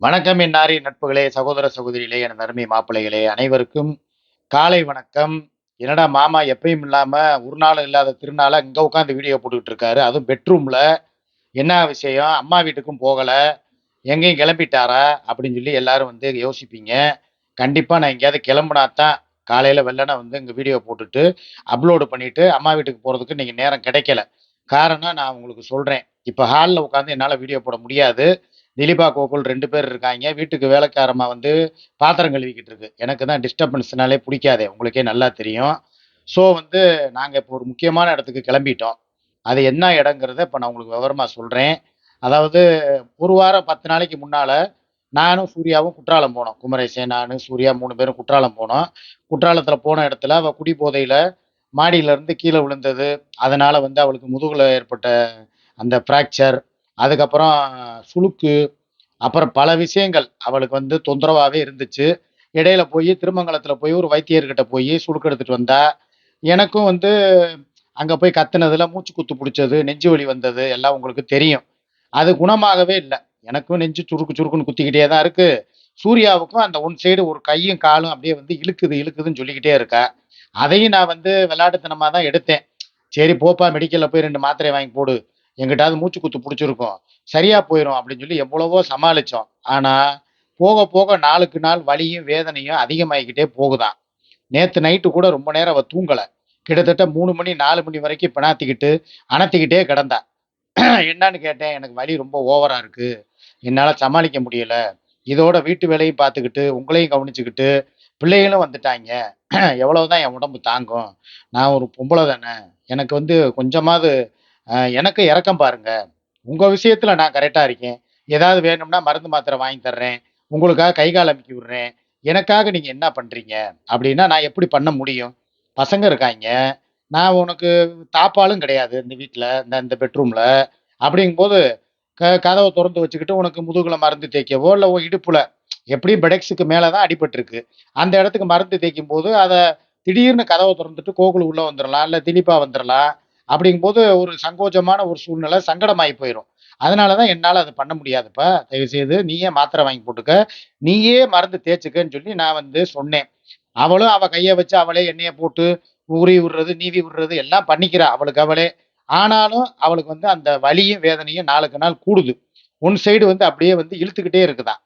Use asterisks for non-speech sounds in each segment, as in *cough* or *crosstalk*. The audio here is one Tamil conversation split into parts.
வணக்கம் என்னாரி நட்புகளே சகோதர சகோதரிகளே என அருமை மாப்பிள்ளைகளே அனைவருக்கும் காலை வணக்கம். என்னடா மாமா எப்பயும் இல்லாம ஒரு நாள் இல்லாத திருநாளை இங்க உட்காந்து வீடியோ போட்டுக்கிட்டு இருக்காரு. அதுவும் பெட்ரூம்ல என்ன விஷயம்? அம்மா வீட்டுக்கும் போகல. எங்கேயும் கிளம்பிட்டாரா? அப்படின்னு சொல்லி எல்லாரும் வந்து யோசிப்பீங்க. கண்டிப்பா நான் எங்கேயாவது கிளம்புனா தான் காலையில வெள்ளனை வந்து இங்க வீடியோ போட்டுட்டு அப்லோடு பண்ணிட்டு அம்மா வீட்டுக்கு போறதுக்கு இன்னைக்கு நேரம் கிடைக்கல. காரணம் நான் உங்களுக்கு சொல்றேன். இப்போ ஹாலில் உட்காந்து என்னால் வீடியோ போட முடியாது. திலீபா கோகுல் ரெண்டு பேர் இருக்காங்க. வீட்டுக்கு வேலைக்காரமா வந்து பாத்திரம் கழுவிக்கிட்டு இருக்கு. எனக்கு தான் டிஸ்டர்பன்ஸ்னாலே பிடிக்காதே. உங்களுக்கே நல்லா தெரியும். ஸோ வந்து நாங்கள் இப்போ ஒரு முக்கியமான இடத்துக்கு கிளம்பிட்டோம். அது என்ன இடங்கிறத இப்போ நான் உங்களுக்கு விவரமாக சொல்கிறேன் அதாவது ஒரு வாரம் பத்து நாளைக்கு முன்னால் நானும் சூர்யாவும் குற்றாலம் போனோம். குமரேசன் நான் சூர்யா மூணு பேரும் குற்றாலம் போனோம். குற்றாலத்தில் போன இடத்துல அவள் குடி போதையில் மாடியிலேருந்து கீழே விழுந்தது. அதனால் வந்து அவளுக்கு முதுகில் ஏற்பட்ட அந்த ஃப்ராக்சர் அதுக்கப்புறம் சுளுக்கு அப்புறம் பல விஷயங்கள் அவளுக்கு வந்து தொந்தரவாகவே இருந்துச்சு. இடையில போய் திருமங்கலத்தில் போய் ஒரு வைத்தியர்கிட்ட போய் சுளுக்கு எடுத்துட்டு வந்தா. எனக்கும் வந்து அங்கே போய் கத்துனதுல மூச்சு குத்து பிடிச்சது நெஞ்சு வலி வந்தது எல்லாம் உங்களுக்கு தெரியும். அது குணமாகவே இல்லை. எனக்கும் நெஞ்சு சுருக்கு சுருக்குன்னு குத்திக்கிட்டே தான் இருக்கு. சூர்யாவுக்கும் அந்த ஒன் சைடு ஒரு கையும் காலும் அப்படியே வந்து இழுக்குது இழுக்குதுன்னு சொல்லிக்கிட்டே இருக்கா. அதையும் நான் வந்து விளையாட்டுத்தனமாக தான் எடுத்தேன். சரி போப்பா மெடிக்கலில் போய் ரெண்டு மாத்திரை வாங்கி போடு. எங்கிட்டாவது மூச்சு குத்து பிடிச்சிருக்கும். சரியா போயிடும் அப்படின்னு சொல்லி எவ்வளவோ சமாளித்தோம் ஆனால் போக போக நாளுக்கு நாள் வலியும் வேதனையும் அதிகமாகிக்கிட்டே போகுதான். நேற்று நைட்டு கூட ரொம்ப நேரம் அவள் தூங்கலை. கிட்டத்தட்ட மூணு மணி நாலு மணி வரைக்கும் பிணாத்திக்கிட்டு அணத்திக்கிட்டே கிடந்தா. என்னன்னு கேட்டேன் எனக்கு வலி ரொம்ப ஓவராக இருக்குது என்னால் சமாளிக்க முடியல. இதோட வீட்டு வேலையும் பார்த்துக்கிட்டு உங்களையும் கவனிச்சுக்கிட்டு பிள்ளைகளும் வந்துட்டாங்க. எவ்வளவுதான் என் உடம்பு தாங்கும். நான் ஒரு பொம்பளை தானே. எனக்கு வந்து கொஞ்சமாவது எனக்கு இறக்கம் பாருங்க. உங்க விஷயத்துல நான் கரெக்டா இருக்கேன். ஏதாவது வேணும்னா மருந்து மாத்திரை வாங்கி தர்றேன். உங்களுக்காக கை கால் அமைக்கி விடுறேன். எனக்காக நீங்க என்ன பண்றீங்க? அப்படின்னா நான் எப்படி பண்ண முடியும்? பசங்க இருக்காங்க. நான் உனக்கு தாப்பாலும் கிடையாது இந்த வீட்டில் இந்த இந்த பெட்ரூம்ல அப்படிங்கும்போது க கதவை திறந்து வச்சுக்கிட்டு உனக்கு முதுகுல மருந்து தேய்க்கவோ இல்லை உன் இடுப்புல எப்படியும் பெடெக்ஸுக்கு மேலே தான் அடிபட்டிருக்கு. அந்த இடத்துக்கு மருந்து தேய்க்கும் போது அதை திடீர்னு கதவை திறந்துட்டு கோகுல் உள்ளே வந்துடலாம் இல்லை திலீப்பா வந்துடலாம். அப்படிங்கும்போது ஒரு சங்கோஜமான ஒரு சூழ்நிலை சங்கடமாகி போயிடும் அதனால தான் என்னால் அதை பண்ண முடியாதுப்பா தயவுசெய்து நீயே மாத்திரை வாங்கி போட்டுக்க. நீயே மருந்து தேய்ச்சிக்கன்னு சொல்லி நான் வந்து சொன்னேன். அவளும் அவள் கையை வச்சு அவளே எண்ணெயை போட்டு உரி விடுறது நீவி விடுறது எல்லாம் பண்ணிக்கிறா அவளுக்கு அவளே. ஆனாலும் அவளுக்கு வந்து அந்த வலியும் வேதனையும் நாளுக்கு நாள் கூடுது. ஒன் சைடு வந்து அப்படியே வந்து இழுத்துக்கிட்டே இருக்குதான்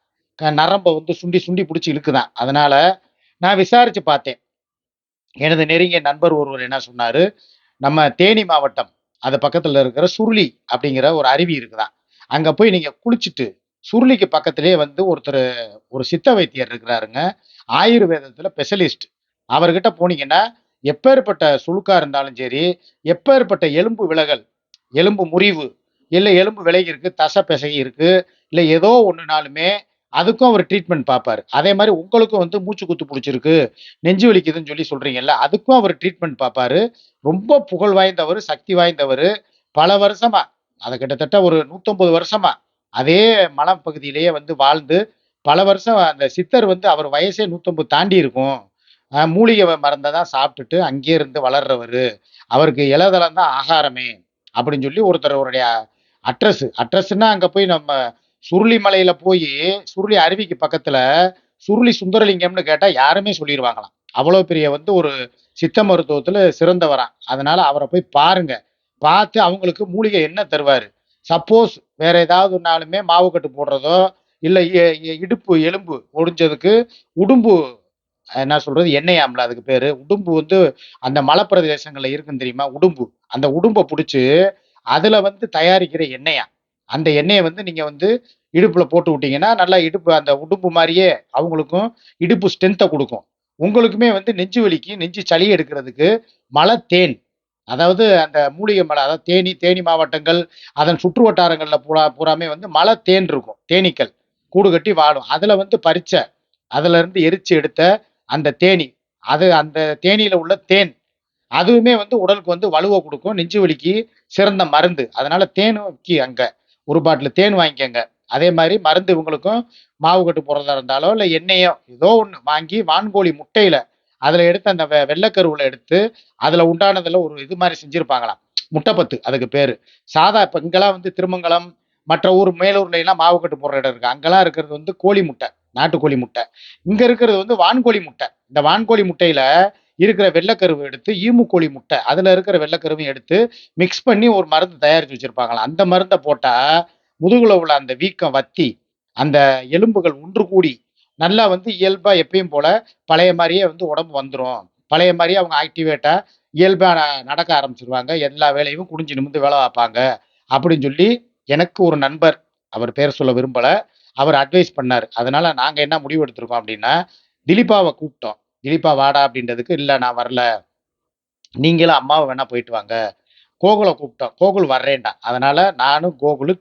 நரம்பை வந்து சுண்டி சுண்டி பிடிச்சி இழுக்குதான் அதனால நான் விசாரிச்சு பார்த்தேன். எனது நெருங்கிய நண்பர் ஒருவர் என்ன சொன்னாரு? நம்ம தேனி மாவட்டம் அது பக்கத்துல இருக்கிற சுருளி அப்படிங்கிற ஒரு அருவி இருக்குதான் அங்க போய் நீங்க குளிச்சுட்டு சுருளிக்கு பக்கத்திலே வந்து ஒருத்தர் ஒரு சித்த வைத்தியர் இருக்கிறாருங்க. ஆயுர்வேதத்துல ஸ்பெஷலிஸ்ட் அவர்கிட்ட போனீங்கன்னா எப்பேற்பட்ட சுழுக்கா இருந்தாலும் சரி எப்பேற்பட்ட எலும்பு விலகல் எலும்பு முறிவு இல்லை எலும்பு விலகி இருக்கு தசை பிசகி இருக்கு இல்லை ஏதோ ஒன்றுனாலுமே அதுக்கும் அவர் ட்ரீட்மெண்ட் பார்ப்பார் அதே மாதிரி உங்களுக்கும் வந்து மூச்சு குத்து பிடிச்சிருக்கு நெஞ்சு வலிக்குதுன்னு சொல்லி சொல்றீங்கல்ல அதுக்கும் அவர் ட்ரீட்மெண்ட் பார்ப்பாரு ரொம்ப புகழ் வாய்ந்தவர் சக்தி வாய்ந்தவர். பல வருஷமா அதை கிட்டத்தட்ட ஒரு நூத்தொன்பது வருஷமா அதே மலம் பகுதியிலேயே வந்து வாழ்ந்து பல வருஷம் அந்த சித்தர் வந்து அவர் வயசே நூத்தொன்பது தாண்டி இருக்கும். மூலிகை மருந்தை தான் சாப்பிட்டுட்டு அங்கே இருந்து வளர்றவர். அவருக்கு இலதளம் தான் ஆகாரமே அப்படின்னு சொல்லி ஒருத்தர் அவருடைய அட்ரஸ் அட்ரஸ்னா அங்கே போய் நம்ம சுருளி மலையில போய் சுருளி அருவிக்கு பக்கத்துல சுருளி சுந்தரலிங்கம்னு கேட்டா யாருமே சொல்லிடுவாங்களாம் அவ்வளோ பெரிய வந்து ஒரு சித்த மருத்துவத்துல சிறந்தவரான் அதனால அவரை போய் பாருங்க. பார்த்து அவங்களுக்கு மூலிகை என்ன தருவாரு? சப்போஸ் வேற ஏதாவது ஒன்னாலுமே மாவு கட்டு போடுறதோ இல்லை இடுப்பு எலும்பு ஒடிஞ்சதுக்கு உடும்பு என்ன சொல்றது எண்ணெயாம்ல அதுக்கு பேரு. உடும்பு வந்து அந்த மலைப்பிரதேசங்கள்ல இருக்குன்னு தெரியுமா? உடும்பு. அந்த உடும்பை பிடிச்சி அதுல வந்து தயாரிக்கிற எண்ணெயா? அந்த எண்ணெயை வந்து நீங்கள் வந்து இடுப்பில் போட்டு விட்டிங்கன்னா நல்லா இடுப்பு அந்த உடுப்பு மாதிரியே அவங்களுக்கும் இடுப்பு ஸ்ட்ரென்த்தை கொடுக்கும். உங்களுக்குமே வந்து நெஞ்சு வலிக்கு நெஞ்சு சளி எடுக்கிறதுக்கு மலை தேன். அதாவது அந்த மூலிகை மலை அதாவது தேனி தேனி மாவட்டங்கள் அதன் சுற்று வட்டாரங்களில் பூரா பூராமே வந்து மலை தேன் இருக்கும் தேனீக்கள். கூடு கட்டி வாழும் அதில் வந்து பறிச்ச அதுல எரித்து எரிச்சு எடுத்த அந்த தேனி. அது அந்த தேனியில் உள்ள தேன். அதுவுமே வந்து உடலுக்கு வந்து வலுவை கொடுக்கும் நெஞ்சு வலிக்கு சிறந்த மருந்து. அதனால தேனும் அங்கே. ஒரு பாட்டில் தேன் வாங்கிக்கோங்க. அதே மாதிரி மருந்து இவங்களுக்கும் மாவு கட்டு போடுறதா இருந்தாலோ இல்லை எண்ணெயோ ஏதோ ஒன்று வாங்கி வான்கோழி முட்டையில் அதில் எடுத்து அந்த வெ வெள்ளைக்கருவில் எடுத்து அதில் உண்டானதில் ஒரு இது மாதிரி செஞ்சுருப்பாங்களாம். முட்டைப்பத்து அதுக்கு பேர். சாதா இப்போ இங்கெல்லாம் வந்து திருமங்கலம் மற்ற ஊர் மேலூர்லாம் மாவு கட்டு போடுற இடம் இருக்குது அங்கெல்லாம் இருக்கிறது வந்து கோழி முட்டை நாட்டுக்கோழி முட்டை. இங்கே இருக்கிறது வந்து வான்கோழி முட்டை. இந்த வான்கோழி முட்டையில் இருக்கிற வெள்ளைக்கருவை எடுத்து ஈமுக்கோழி முட்டை அதில் இருக்கிற வெள்ளைக்கருவையும் எடுத்து மிக்ஸ் பண்ணி ஒரு மருந்து தயாரித்து வச்சுருப்பாங்களாம். அந்த மருந்தை போட்டால் முதுகுல உள்ள அந்த வீக்கம் வத்தி அந்த எலும்புகள் ஒன்று கூடி நல்லா வந்து இயல்பாக எப்பயும் போல் பழைய மாதிரியே வந்து உடம்பு வந்துடும் பழைய மாதிரியே அவங்க ஆக்டிவேட்டாக இயல்பாக நடக்க ஆரம்பிச்சிருவாங்க. எல்லா வேலையும் குடிஞ்சு நிமிந்து வேலை பார்ப்பாங்க. அப்படின்னு சொல்லி எனக்கு ஒரு நண்பர் அவர் பேர் சொல்ல விரும்பல அவர் அட்வைஸ் பண்ணார். அதனால் நாங்கள் என்ன முடிவு எடுத்திருக்கோம் அப்படின்னா திலீபாவை கூப்பிட்டோம். திலீப்பா வாடா அப்படின்றதுக்கு இல்லை நான் வரல. நீங்களும் அம்மாவை வேணா போயிட்டு வாங்க. கோகுலை கூப்பிட்டோம். கோகுல் வர்றேன்டா. அதனால நானும் கோகுலு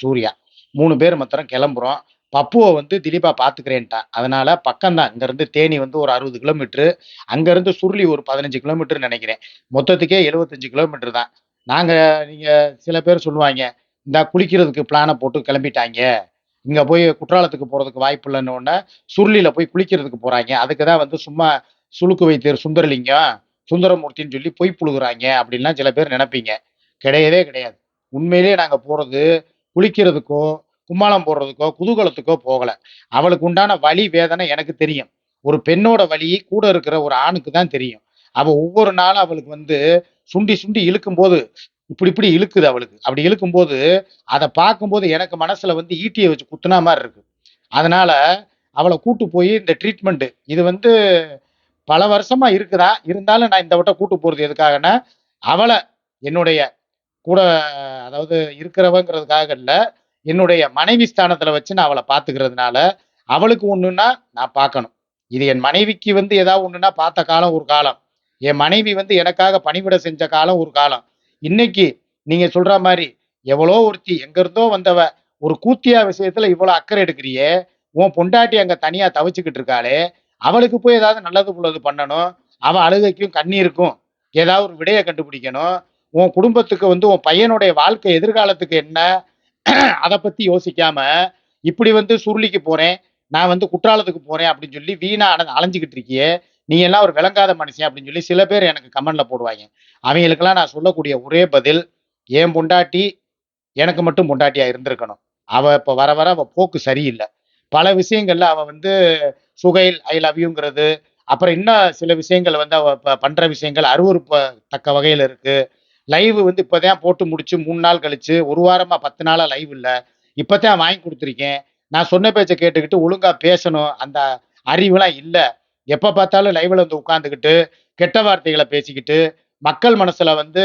சூர்யா மூணு பேர் மாத்திரம் கிளம்புறோம். பப்புவை வந்து திலீபா பாத்துக்கிறேன்ட்டான் அதனால பக்கம்தான். இங்கேருந்து தேனி வந்து ஒரு அறுபது கிலோமீட்டரு அங்கேருந்து சுருளி ஒரு பதினஞ்சு கிலோமீட்டர் நினைக்கிறேன். மொத்தத்துக்கே எழுபத்தஞ்சு கிலோமீட்டர் தான். நாங்கள் நீங்கள் சில பேர் சொல்லுவாங்க இந்த குளிக்கிறதுக்கு பிளானை போட்டு கிளம்பிட்டாங்க. இங்க போய் குற்றாலத்துக்கு போறதுக்கு வாய்ப்பு இல்லைன்னு உடனே சுருளியில போய் குளிக்கிறதுக்கு போறாங்க. அதுக்கு தான் வந்து சும்மா சுளுக்கு வைத்தியர் சுந்தரலிங்கம் சுந்தரமூர்த்தின்னு சொல்லி பொய் புழுகுறாங்க அப்படின்லாம் சில பேர் நினைப்பீங்க. கிடையவே கிடையாது. உண்மையிலேயே நாங்க போறது குளிக்கிறதுக்கோ கும்மாளம் போடுறதுக்கோ குதூகலத்துக்கோ போகல. அவளுக்கு உண்டான வழி வேதனை எனக்கு தெரியும். ஒரு பெண்ணோட வழி கூட இருக்கிற ஒரு ஆணுக்கு தான் தெரியும். அவள் ஒவ்வொரு நாளும் அவளுக்கு வந்து சுண்டி சுண்டி இழுக்கும் போது இப்படி இப்படி இழுக்குது அவளுக்கு. அப்படி இழுக்கும்போது அதை பார்க்கும்போது எனக்கு மனசுல வந்து ஈட்டியை வச்சு குத்துனா மாதிரி இருக்கு. அதனால அவளை கூட்டு போய் இந்த ட்ரீட்மெண்ட் இது வந்து பல வருஷமா இருக்குதா? இருந்தாலும் நான் இந்த வட்டம் கூட்டு போறது எதுக்காகன்னா அவளை என்னுடைய கூட அதாவது இருக்கிறவங்கிறதுக்காக இல்லை என்னுடைய மனைவி ஸ்தானத்துல வச்சு நான் அவளை பாத்துக்கிறதுனால அவளுக்கு ஒண்ணுன்னா நான் பார்க்கணும். இது என் மனைவிக்கு வந்து ஏதாவது ஒண்ணுன்னா பார்த்த காலம் ஒரு காலம். என் மனைவி வந்து எனக்காக பணிவிட செஞ்ச காலம் ஒரு காலம். இன்னைக்கு நீங்க சொல்ற மாதிரி எவ்வளோ ஒருத்தி எங்கிருந்தோ வந்தவ ஒரு கூத்தியா விஷயத்துல இவ்வளோ அக்கறை எடுக்கிறியே? உன் பொண்டாட்டி அங்க தனியா தவிச்சுக்கிட்டு இருக்காளே. அவளுக்கு போய் ஏதாவது நல்லது உள்ளது பண்ணணும். அவ அழுகைக்கும் கண்ணீருக்கும் ஏதாவது ஒரு விடையை கண்டுபிடிக்கணும். உன் குடும்பத்துக்கு வந்து உன் பையனுடைய வாழ்க்கை எதிர்காலத்துக்கு என்ன? *clears throat* அதை பத்தி யோசிக்காம இப்படி வந்து சுருளிக்கு போறேன். நான் வந்து குற்றாலத்துக்கு போறேன் அப்படின்னு சொல்லி வீணா அலைஞ்சுக்கிட்டு இருக்கியே. நீ எல்லாம் ஒரு விளங்காத மனுஷன் அப்படின்னு சொல்லி சில பேர் எனக்கு கமெண்ட்ல போடுவாங்க. அவங்களுக்கெல்லாம் நான் சொல்லக்கூடிய ஒரே பதில் என் பொண்டாட்டி? எனக்கு மட்டும் பொண்டாட்டியா இருந்திருக்கணும். அவ இப்ப வர வர அவ போக்கு சரியில்லை. பல விஷயங்கள்ல அவ வந்து சுகைல் ஐ லவ் யூங்கிறது அப்புறம் இன்னும் சில விஷயங்கள் வந்து அவ பண்ற விஷயங்கள் அருவறுப்பு தக்க வகையில இருக்கு. லைவ் வந்து இப்போதான் போட்டு முடிச்சு மூணு நாள் கழிச்சு ஒரு வாரமா பத்து நாளா லைவ் இல்லை. இப்போதான் வாங்கி கொடுத்துருக்கேன். நான் சொன்ன பேச்சை கேட்டுக்கிட்டு ஒழுங்கா பேசணும். அந்த அறிவுலாம் இல்லை. எப்போ பார்த்தாலும் லைவில் வந்து உட்காந்துக்கிட்டு கெட்ட வார்த்தைகளை பேசிக்கிட்டு மக்கள் மனசில் வந்து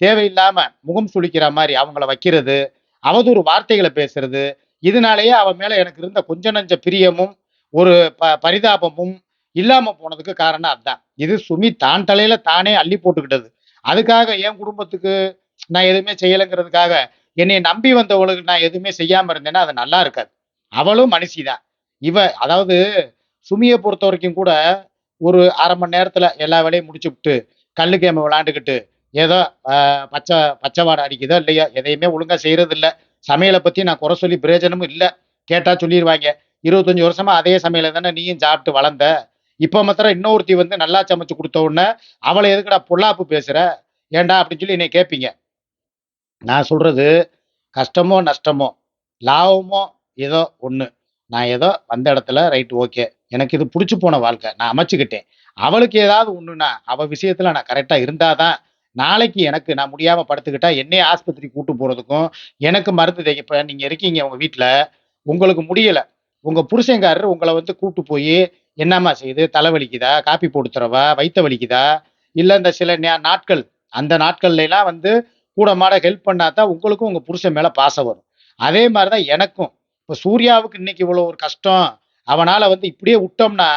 தேவையில்லாமல் முகம் சுளிக்கிற மாதிரி அவங்கள வைக்கிறது அவதூறு வார்த்தைகளை பேசுறது இதனாலேயே அவன் மேலே எனக்கு இருந்த கொஞ்ச நஞ்ச பிரியமும் ஒரு ப பரிதாபமும் இல்லாமல் போனதுக்கு காரணம் அதுதான் இது சுமி தான் தலையில் தானே அள்ளி போட்டுக்கிட்டது. அதுக்காக என் குடும்பத்துக்கு நான் எதுவுமே செய்யலைங்கிறதுக்காக என்னை நம்பி வந்தவளுக்கு நான் எதுவுமே செய்யாமல் இருந்தேன்னா அது நல்லா இருக்காது. அவளும் மனுஷிதான் இவ அதாவது சுமியை பொறுத்த வரைக்கும் கூட ஒரு அரை மணி நேரத்தில் எல்லா வேலையும் முடிச்சு விட்டு கல்லு கேம விளாண்டுக்கிட்டு ஏதோ பச்சை பச்சை வாடை அடிக்குதோ இல்லையோ எதையுமே ஒழுங்காக செய்கிறது இல்லை சமையலை பற்றி நான் குறை சொல்லி பிரயோஜனமும் இல்லை. கேட்டால் சொல்லிடுவாங்க இருபத்தஞ்சி வருஷமாக அதே சமையலை தானே நீயும் சாப்பிட்டு வளர்ந்த. இப்போ மாத்திரம் இன்னொருத்தி வந்து நல்லா சமைச்சு கொடுத்த உடனே அவளை எதுக்குடா பொல்லாப்பு பேசுகிற ஏன்டா அப்படின்னு சொல்லி என்னை கேட்பீங்க நான் சொல்கிறது கஷ்டமோ நஷ்டமோ லாபமோ ஏதோ ஒன்று நான் ஏதோ வந்த இடத்துல ரைட் ஓகே எனக்கு இது பிடிச்சி போன வாழ்க்கை. நான் அமைச்சுக்கிட்டேன். அவளுக்கு ஏதாவது ஒன்றுனா அவள் விஷயத்தில் நான் கரெக்டா இருந்தாதான் நாளைக்கு எனக்கு நான் முடியாமல் படுத்துக்கிட்டா என்னைய ஆஸ்பத்திரி கூட்டு போகிறதுக்கும் எனக்கு மருந்து தேய்க்க இப்போ நீங்கள் இருக்கீங்க உங்கள் வீட்டில் உங்களுக்கு முடியலை. உங்கள் புருஷன்காரர் உங்களை வந்து கூப்பிட்டு போய் என்னம்மா செய்யுது தலைவலிக்குதா காப்பி போட்டு தரவா வயித்த வலிக்குதா இல்லை இந்த சில நாட்கள் அந்த நாட்கள்லாம் வந்து கூட மாட ஹெல்ப் பண்ணாதான் உங்களுக்கும் உங்கள் புருஷன் மேலே பாசம் வரும். அதே மாதிரி தான் எனக்கும். இப்ப சூர்யாவுக்கு இன்னைக்கு இவ்வளவு ஒரு கஷ்டம். அவனால வந்து இப்படியே விட்டோம்னா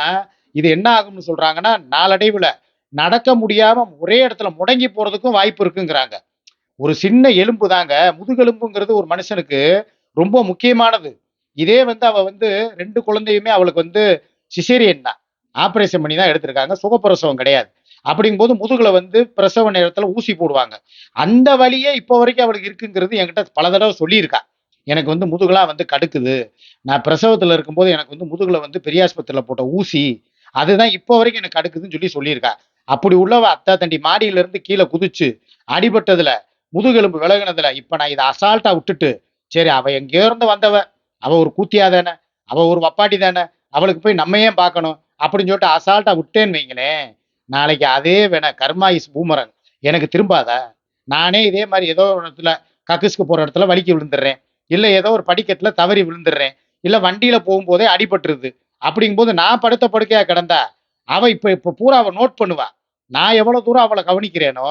இது என்ன ஆகும்னு சொல்றாங்கன்னா நாளடைவுல நடக்க முடியாம ஒரே இடத்துல முடங்கி போறதுக்கும் வாய்ப்பு இருக்குங்கிறாங்க. ஒரு சின்ன எலும்பு தாங்க. முதுகெலும்புங்கிறது ஒரு மனுஷனுக்கு ரொம்ப முக்கியமானது. இதே வந்து அவ வந்து ரெண்டு குழந்தையுமே அவளுக்கு வந்து சிசேரியன் தான். ஆப்ரேஷன் பண்ணி தான் எடுத்திருக்காங்க. சுகப்பிரசவம் கிடையாது. அப்படிங்கும்போது முதுகுல வந்து பிரசவ நேரத்துல ஊசி போடுவாங்க. அந்த வழியே இப்போ வரைக்கும் அவளுக்கு இருக்குங்கிறது என்கிட்ட பல தடவை சொல்லியிருக்கா. எனக்கு வந்து முதுகெலாம் வந்து கடுக்குது. நான் பிரசவத்தில் இருக்கும்போது எனக்கு வந்து முதுகில் வந்து பெரியாஸ்பத்திரியில் போட்ட ஊசி அதுதான் இப்போ வரைக்கும் எனக்கு கடுக்குதுன்னு சொல்லி சொல்லியிருக்கா. அப்படி உள்ளவ அத்தா தண்டி மாடியிலேருந்து கீழே குதிச்சு அடிபட்டதில் முதுகெலும்பு விலகுனதுல இப்போ நான் இதை அசால்ட்டாக விட்டுட்டு சரி அவள் எங்கேயோ இருந்து வந்தவ. அவள் ஒரு கூத்தியா தானே? அவள் ஒரு வப்பாட்டி தானே? அவளுக்கு போய் நம்ம ஏன் பார்க்கணும்? அப்படின்னு சொல்லிட்டு அசால்ட்டாக விட்டேன்னு வைங்களேன். நாளைக்கு அதே வேணா கர்மா இஸ் பூமரன். எனக்கு திரும்பாத? நானே இதே மாதிரி ஏதோ ஒரு இடத்துல கக்குஸ்க்கு போகிற இடத்துல வலிக்கு விழுந்துடுறேன். இல்ல ஏதோ ஒரு படிக்கட்டுல தவறி விழுந்துடுறேன். இல்ல வண்டியில போகும்போதே அடிபட்டுருது. அப்படிங்கும்போது நான் படுத்த படுக்கையா கிடந்தா அவ இப்ப இப்ப பூரா அவ நோட் பண்ணுவா. நான் எவ்வளவு தூரம் அவளை கவனிக்கிறேனோ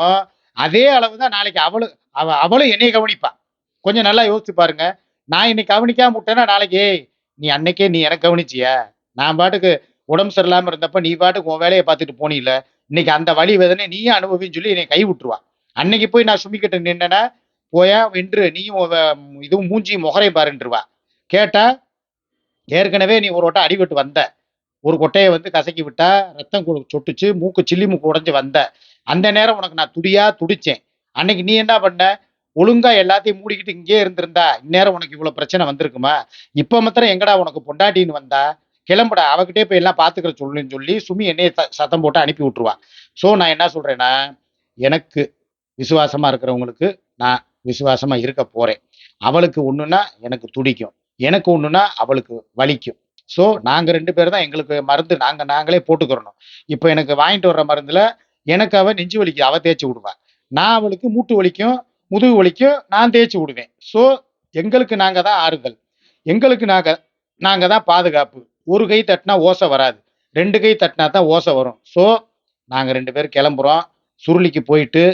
அதே அளவு தான் நாளைக்கு அவளு அவ அவளும் என்னைய கவனிப்பா. கொஞ்சம் நல்லா யோசிச்சு பாருங்க. நான் இன்னைக்கு கவனிக்காம விட்டேன்னா நாளைக்கு நீ அன்னைக்கே நீ எனக்கு கவனிச்சியா? நான் பாட்டுக்கு உடம்பு சரியில்லாம இருந்தப்ப நீ பாட்டுக்கு உன் வேலையை பார்த்துட்டு போனில இன்னைக்கு அந்த வழி வேதனை நீயே அனுபவின்னு சொல்லி என்னை கை விட்டுருவா அன்னைக்கு போய் நான் சுமிக்கிட்ட நின்னேன்னா போயா வென்று நீயும் இதுவும் மூஞ்சி முகரை பாருன்றுவா. கேட்டா ஏற்கனவே நீ ஒரு வட்டம் அடிபட்டு வந்த. ஒரு கொட்டையை வந்து கசக்கி விட்டா ரத்தம் சொட்டுச்சு மூக்கு சில்லி மூக்கு உடஞ்சி வந்த. அந்த நேரம் உனக்கு நான் துடியா துடிச்சேன். அன்னைக்கு நீ என்ன பண்ண? ஒழுங்கா எல்லாத்தையும் மூடிக்கிட்டு இங்கே இருந்திருந்தா இந்நேரம் உனக்கு இவ்வளவு பிரச்சனை வந்திருக்குமா? இப்ப மாத்திரம் எங்கடா உனக்கு பொண்டாட்டின்னு வந்தா? கிளம்புடா அவகிட்டே போய் எல்லாம் பாத்துக்கிற சொல்லுன்னு சொல்லி சுமி என்னைய ச- சத்தம் போட்டு அனுப்பி விட்டுருவான் ஸோ நான் என்ன சொல்றேன்னா எனக்கு விசுவாசமா இருக்கிறவங்களுக்கு நான் விசுவாசமா இருக்க போறேன். அவளுக்கு ஒண்ணுன்னா எனக்கு துடிக்கும். எனக்கு ஒண்ணுன்னா அவளுக்கு வலிக்கும். ஸோ நாங்க ரெண்டு பேர் தான் எங்களுக்கு மருந்து நாங்க நாங்களே போட்டுக்கிறணும். இப்போ எனக்கு வாங்கிட்டு வர்ற மருந்துல எனக்கு அவ நெஞ்சு வலிக்கு அவ தேய்ச்சி விடுவா. நான் அவளுக்கு மூட்டு வலிக்கும் முதுகு வலிக்கும் நான் தேய்ச்சி விடுவேன். ஸோ எங்களுக்கு நாங்க தான் ஆறுதல். எங்களுக்கு நாங்க நாங்க தான் பாதுகாப்பு. ஒரு கை தட்டினா ஓசை வராது. ரெண்டு கை தட்டினா தான் ஓசை வரும். ஸோ நாங்கள் ரெண்டு பேர் கிளம்புறோம். சுருளிக்கு போயிட்டு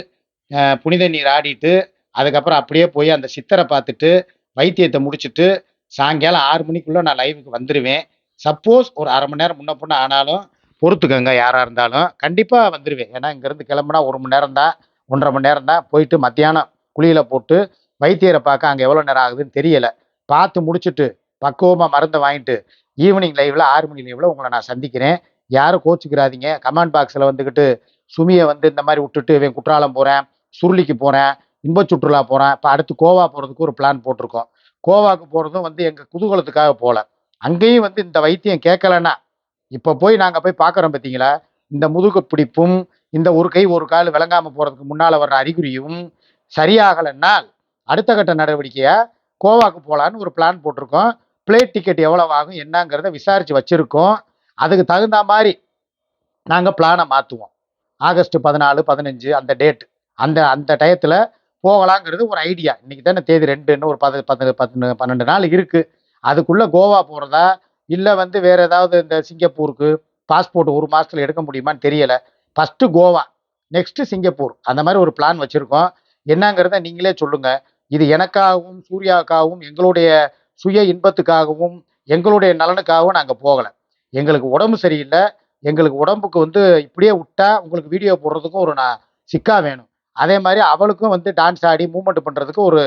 புனித நீர் ஆடிட்டு அதுக்கப்புறம் அப்படியே போய் அந்த சித்தரை பார்த்துட்டு வைத்தியத்தை முடிச்சிட்டு சாயங்காலம் ஆறு மணிக்குள்ளே நான் லைவுக்கு வந்துடுவேன் சப்போஸ் ஒரு அரை மணி நேரம் முன்ன பொண்ணு ஆனாலும் பொறுத்துக்கங்க யாராக இருந்தாலும் கண்டிப்பாக வந்துடுவேன் ஏன்னா இங்கேருந்து கிளம்புனா ஒரு மணி நேரம் தான் ஒன்றரை மணி நேரம் தான் போயிட்டு மத்தியானம் குழியில் போட்டு வைத்தியரை பார்க்க அங்கே எவ்வளோ நேரம் ஆகுதுன்னு தெரியலை. பார்த்து முடிச்சுட்டு பக்குவமாக மருந்தை வாங்கிட்டு ஈவினிங் லைவில் ஆறு மணி லைவில் உங்களை நான் சந்திக்கிறேன். யாரும் கோச்சிக்கிறாதீங்க. கமெண்ட் பாக்ஸில் வந்துக்கிட்டு சுமியை வந்து இந்த மாதிரி விட்டுட்டு இவன் குற்றாலம் போகிறேன் சுருளிக்கு போகிறேன் இன்ப சுற்றுலா போகிறேன் இப்போ அடுத்து கோவா போகிறதுக்கு ஒரு பிளான் போட்டிருக்கோம். கோவாக்கு போகிறதும் வந்து எங்கள் குதூகலத்துக்காக போகல அங்கேயும் வந்து இந்த வைத்தியம் கேட்கலன்னா இப்போ போய் நாங்கள் போய் பார்க்குறோம் பார்த்தீங்களா இந்த முதுகு பிடிப்பும் இந்த ஒரு கை ஒரு கால் விளங்காமல் போகிறதுக்கு முன்னால் வர்ற அறிகுறியும் சரியாகலைன்னால் அடுத்த கட்ட நடவடிக்கையாக கோவாக்கு போகலான்னு ஒரு பிளான் போட்டிருக்கோம். பிளேட் டிக்கெட் எவ்வளோ ஆகும் என்னங்கிறத விசாரித்து வச்சுருக்கோம். அதுக்கு தகுந்த மாதிரி நாங்கள் பிளானை மாற்றுவோம் ஆகஸ்ட் பதினாலு பதினஞ்சு அந்த டேட் அந்த அந்த டயத்தில் போகலாங்கிறது ஒரு ஐடியா இன்னைக்கு தானே தேதி ரெண்டுன்னு ஒரு பத்து பத்து பத்து பன்னெண்டு நாள் இருக்குது அதுக்குள்ளே கோவா போகிறதா இல்லை வந்து வேற ஏதாவது இந்த சிங்கப்பூருக்கு பாஸ்போர்ட் ஒரு மாதத்தில் எடுக்க முடியுமான்னு தெரியலை. First Goa next Singapore. அந்த மாதிரி ஒரு பிளான் வச்சுருக்கோம். என்னங்கிறத நீங்களே சொல்லுங்கள் இது எனக்காகவும் சூர்யாவுக்காகவும் எங்களுடைய சுய இன்பத்துக்காகவும் எங்களுடைய நலனுக்காகவும் நாங்கள் போகலை. எங்களுக்கு உடம்பு சரியில்லை. எங்களுக்கு உடம்புக்கு வந்து இப்படியே விட்டா உங்களுக்கு வீடியோ போடுறதுக்கும் ஒரு நான் சிக்கா வேணும். அதே மாதிரி அவளுக்கும் வந்து டான்ஸ் ஆடி மூவ்மெண்ட் பண்ணுறதுக்கு ஒரு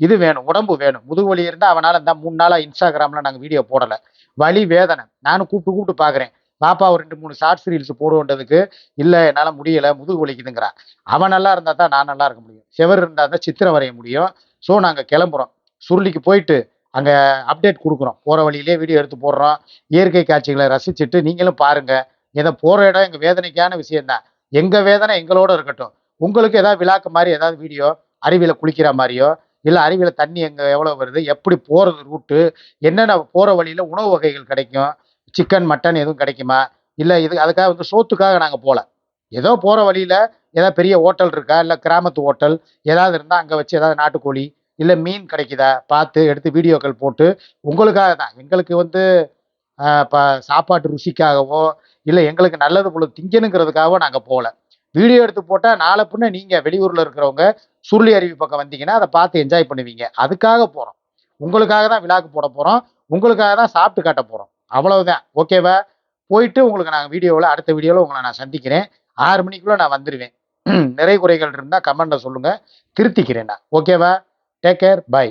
இது வேணும் உடம்பு வேணும். முதுகு வலி இருந்தால் அவனால் இந்த மூணு நாளாக இன்ஸ்டாகிராமில் நாங்கள் வீடியோ போடலை. வலி வேதனை. நானும் கூப்பிட்டு கூப்பிட்டு பார்க்குறேன் பாப்பா ஒரு ரெண்டு மூணு ஷார்ட்ஸ் ரீல்ஸ் போடுவோன்றதுக்கு இல்லை என்னால் முடியலை முதுகு வலிக்குதுங்கிறான் அவன் நல்லா இருந்தால் தான் நான் நல்லா இருக்க முடியும். செவர் இருந்தால் தான் சித்திரம் வரைய முடியும். ஸோ நாங்கள் கிளம்புறோம். சுருளிக்கு போயிட்டு அங்கே அப்டேட் கொடுக்குறோம். போகிற வழியிலே வீடியோ எடுத்து போடுறோம். இயற்கை காட்சிகளை ரசிச்சுட்டு நீங்களும் பாருங்கள் இதை போகிற இடம் எங்கள் வேதனைக்கான விஷயம்தான். எங்கள் வேதனை எங்களோட இருக்கட்டும். உங்களுக்கு ஏதாவது விழாக்கு மாதிரி ஏதாவது வீடியோ அருவியில் குளிக்கிற மாதிரியோ இல்லை அருவியில் தண்ணி எங்கே எவ்வளோ வருது எப்படி போகிறது ரூட்டு என்னென்ன போகிற வழியில் உணவு வகைகள் கிடைக்கும் சிக்கன் மட்டன் எதுவும் கிடைக்குமா இல்லை இது அதுக்காக வந்து சோத்துக்காக நாங்கள் போகல. ஏதோ போகிற வழியில் ஏதாவது பெரிய ஹோட்டல் இருக்கா இல்லை கிராமத்து ஹோட்டல் ஏதாவது இருந்தால் அங்கே வச்சு ஏதாவது நாட்டுக்கோழி இல்லை மீன் கிடைக்குதா பார்த்து எடுத்து வீடியோக்கள் போட்டு உங்களுக்காக தான். எங்களுக்கு வந்து இப்போ சாப்பாட்டு ருசிக்காகவோ இல்லை எங்களுக்கு நல்லது பொழுது திங்கணுங்கிறதுக்காகவோ நாங்கள் போகல. வீடியோ எடுத்து போட்டால் நாளை பின்ன நீங்கள் வெளியூரில் இருக்கிறவங்க சுருளி அருவி பக்கம் வந்தீங்கன்னா அதை பார்த்து என்ஜாய் பண்ணுவீங்க. அதுக்காக போகிறோம் உங்களுக்காக தான் விழாக்கு போட போகிறோம் உங்களுக்காக தான் சாப்பிட்டு காட்ட போகிறோம் அவ்வளவுதான். ஓகேவா போயிட்டு உங்களுக்கு நாங்கள் வீடியோவில் அடுத்த வீடியோவில் உங்களை நான் சந்திக்கிறேன். ஆறு மணிக்குள்ளே நான் வந்துடுவேன் *clears throat* நிறை குறைகள் இருந்தால் கமெண்ட்டில் சொல்லுங்கள் திருத்திக்கிறேன் நான். ஓகேவா டேக் கேர் பை